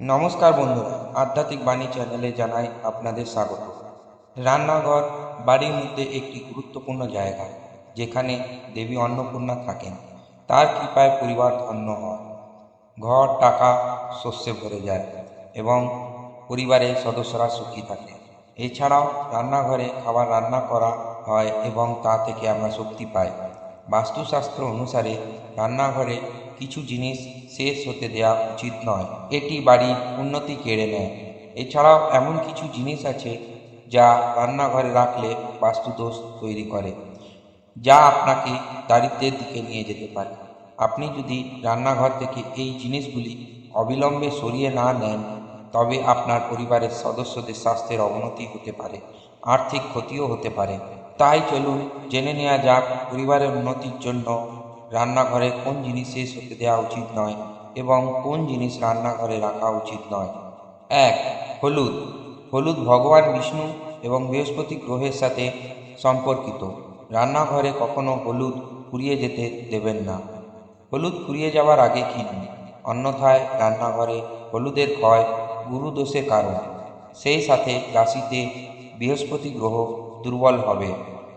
নমস্কার বন্ধুরা, আধ্যাত্মিক বাণী চ্যানেলে জানাই আপনাদের স্বাগত। রান্নাঘর, বাড়ির মধ্যে একটি গুরুত্বপূর্ণ জায়গা, যেখানে দেবী অন্নপূর্ণা থাকেন। তার কৃপায় পরিবার ধন্য হয়। ঘর, টাকা, শস্যে ভরে যায় এবং পরিবারের সদস্যরা সুখী থাকে। এছাড়াও রান্নাঘরে খাবার রান্না করা হয় এবং তা থেকে আমরা শক্তি পাই। বাস্তুশাস্ত্র অনুসারে রান্নাঘরে কিছু জিনিস শেষ হতে দেওয়া উচিত নয়। এটি বাড়ির উন্নতি কেড়ে নেয়। এছাড়াও এমন কিছু জিনিস আছে যা রান্নাঘরে রাখলে বাস্তুদোষ তৈরি করে, যা আপনাকে দারিদ্রের দিকে নিয়ে যেতে পারে। আপনি যদি রান্নাঘর থেকে এই জিনিসগুলি অবিলম্বে সরিয়ে না নেন, তবে আপনার পরিবারের সদস্যদের স্বাস্থ্যের অবনতি হতে পারে, আর্থিক ক্ষতিও হতে পারে। তাই চলুন জেনে নেওয়া যাক পরিবারের উন্নতির জন্য রান্নাঘরে কোন জিনিস শেষ হতে দেওয়া উচিত নয় এবং কোন জিনিস রান্নাঘরে রাখা উচিত নয়। এক, হলুদ। হলুদ ভগবান বিষ্ণু এবং বৃহস্পতি গ্রহের সাথে সম্পর্কিত। রান্নাঘরে কখনো হলুদ ফুরিয়ে যেতে দেবেন না। হলুদ ফুরিয়ে যাওয়ার আগে কিনুন অন্যথায় রান্নাঘরে হলুদের ক্ষয় গুরুদোষের কারণ। সেই সাথে রাশিতে বৃহস্পতি গ্রহ দুর্বল হবে।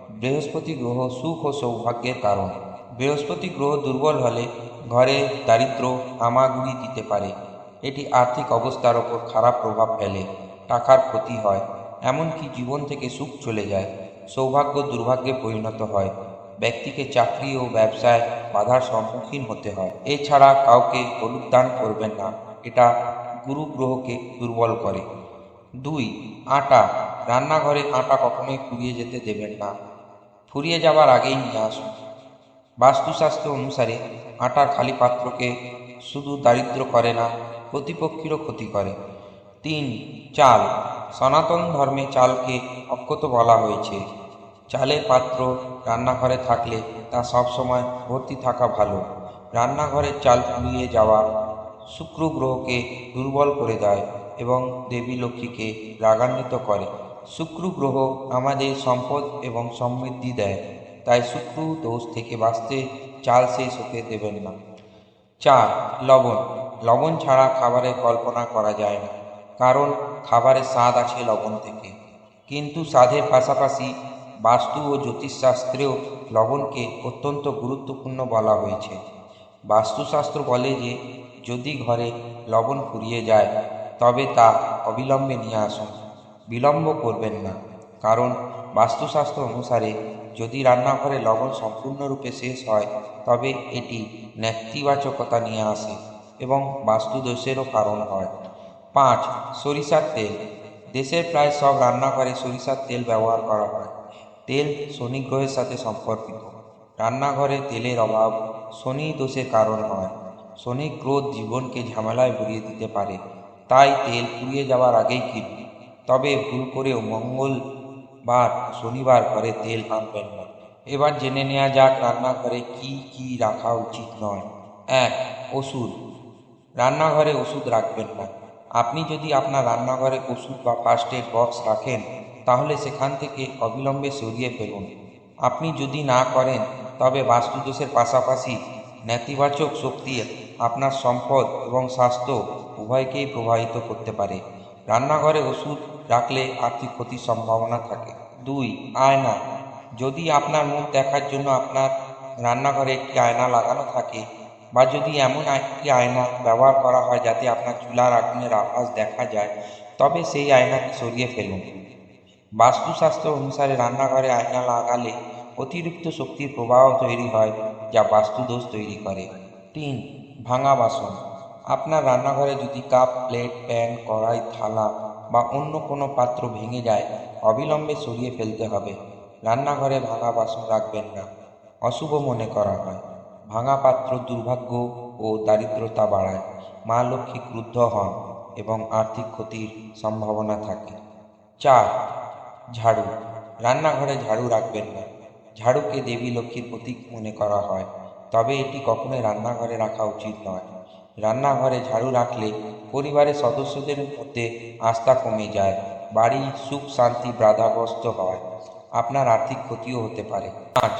বৃহস্পতি গ্রহ সুখ ও সৌভাগ্যের কারণ। বৃহস্পতি গ্রহ দুর্বল হলে ঘরে দারিদ্র হামাগুড়ি দিতে পারে। এটি আর্থিক অবস্থার ওপর খারাপ প্রভাব ফেলে, টাকার ক্ষতি হয়, এমনকি জীবন থেকে সুখ চলে যায়, সৌভাগ্য দুর্ভাগ্যে পরিণত হয়। ব্যক্তিকে চাকরি ও ব্যবসায় বাধার সম্মুখীন হতে হয়। এছাড়া কাউকে হলুদ দান করবেন না, এটা গুরু গ্রহকে দুর্বল করে। দুই, আটা। রান্নাঘরে আটা কখনোই ফুরিয়ে যেতে দেবেন না। ফুরিয়ে যাওয়ার আগেই নিয়ে আসুন বাস্তুশাস্ত্র অনুসারে আটার খালি পাত্রকে শুধু দারিদ্র করে না প্রতিপক্ষীরও ক্ষতি করে। তিন, চাল। সনাতন ধর্মে চালকে অক্ষত বলা হয়েছে। চালের পাত্র রান্নাঘরে থাকলে তা সবসময় ভর্তি থাকা ভালো। রান্নাঘরের চাল ফুরিয়ে যাওয়া শুক্র গ্রহকে দুর্বল করে দেয় এবং দেবী লক্ষ্মীকে রাগান্বিত করে। শুক্র গ্রহ আমাদের সম্পদ এবং সমৃদ্ধি দেয়। তাই শুক্র দোষ থেকে বাঁচতে চাল শেষ হতে দেবেন না। চার, লবণ। লবণ ছাড়া খাবারের কল্পনা করা যায় না, কারণ খাবারের স্বাদ আছে লবণ থেকে। কিন্তু স্বাদের পাশাপাশি বাস্তু ও জ্যোতিষশাস্ত্রেও লবণকে অত্যন্ত গুরুত্বপূর্ণ বলা হয়েছে। বাস্তুশাস্ত্র বলে যে, যদি ঘরে লবণ ফুরিয়ে যায়, তবে তা অবিলম্বে নিয়ে আসুন। বিলম্ব করবেন না। কারণ বাস্তুশাস্ত্র অনুসারে যদি রান্নাঘরে লবণ সম্পূর্ণরূপে শেষ হয়, তবে এটি নেতিবাচকতা নিয়ে আসে এবং বাস্তুদোষেরও কারণ হয়। পাঁচ, সরিষার তেল। দেশের প্রায় সব রান্নাঘরে সরিষার তেল ব্যবহার করা হয়। তেল শনি গ্রহের সাথে সম্পর্কিত। রান্নাঘরে তেলের অভাব শনি দোষের কারণ হয়। শনি ক্রোধ জীবনকে ঝামেলায় ভরিয়ে দিতে পারে, তাই তেল ফুরিয়ে যাওয়ার আগেই কিনুন। তবে ভুল করেও মঙ্গলবার শনিবার ঘরে তেল আনবেন না। এবার জেনে নেওয়া যাক রান্নাঘরে কি কি রাখা উচিত নয়। এক, ওষুধ। রান্নাঘরে ওষুধ রাখবেন না। আপনি যদি আপনার রান্নাঘরে ওষুধ বা ফার্স্ট এড বক্স রাখেন, তাহলে সেখান থেকে অবিলম্বে সরিয়ে ফেলুন। আপনি যদি না করেন, তবে বাস্তুদোষের পাশাপাশি নেতিবাচক শক্তি আপনার সম্পদ এবং স্বাস্থ্য উভয়কেই প্রভাবিত করতে পারে। রান্নাঘরে ওষুধ রাখলে আর্থিক ক্ষতির সম্ভাবনা থাকে? দুই, আয়না। যদি আপনার মুখ দেখার জন্য আপনার রান্নাঘরে একটি আয়না লাগানো থাকে বা যদি এমন একটি আয়না ব্যবহার করা হয় যাতে আপনার চুলার আগুনের আভাস দেখা যায়, তবে সেই আয়নাকে সরিয়ে ফেলুন। বাস্তুশাস্ত্র অনুসারে রান্নাঘরে আয়না লাগালে অতিরিক্ত শক্তির প্রবাহ তৈরি হয়, যা বাস্তুদোষ তৈরি করে। তিন, ভাঙা বাসন। আপনার রান্নাঘরে যদি কাপ, প্লেট, প্যান, কড়াই, থালা বা অন্য কোনো পাত্র ভেঙে যায়, অবিলম্বে সরিয়ে ফেলতে হবে। রান্নাঘরে ভাঙা বাসন রাখবেন না। অশুভ মনে করা হয়। ভাঙা পাত্র দুর্ভাগ্য ও দারিদ্রতা বাড়ায়। মা লক্ষ্মী ক্রুদ্ধ হন এবং আর্থিক ক্ষতির সম্ভাবনা থাকে। চার, ঝাড়ু। রান্নাঘরে ঝাড়ু রাখবেন না। ঝাড়ুকে দেবী লক্ষ্মীর প্রতীক মনে করা হয়। তবে এটি কখনোই রান্নাঘরে রাখা উচিত নয়। রান্নাঘরে ঝাড়ু রাখলে পরিবারের সদস্যদের মধ্যে আস্থা কমে যায় বাড়ি সুখ শান্তি বাধাগ্রস্ত হয়। আপনার আর্থিক ক্ষতিও হতে পারে। পাঁচ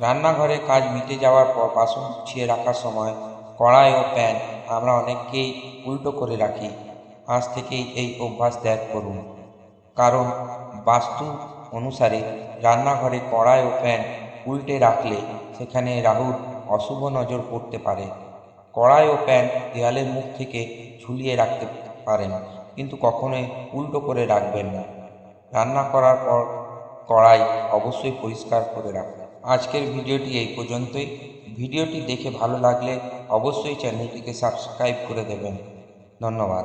রান্নাঘরে কাজ মিটে যাওয়ার পর বাসন গুছিয়ে রাখার সময় কড়াই ও প্যান আমরা অনেককেই উল্টো করে রাখি। আজ থেকেই এই অভ্যাস ত্যাগ করুন। কারণ বাস্তু অনুসারে রান্নাঘরে কড়াই ও প্যান উল্টে রাখলে সেখানে রাহুর অশুভ নজর পড়তে পারে। কড়াই ও প্যান দেয়ালের মুখ থেকে ঝুলিয়ে রাখতে পারেন, কিন্তু কখনোই উল্টো করে রাখবেন না। রান্না করার পর কড়াই অবশ্যই পরিষ্কার করে রাখুন। আজকের ভিডিওটি এই পর্যন্তই। ভিডিওটি দেখে ভালো লাগলে অবশ্যই চ্যানেলটিকে সাবস্ক্রাইব করে দেবেন। ধন্যবাদ।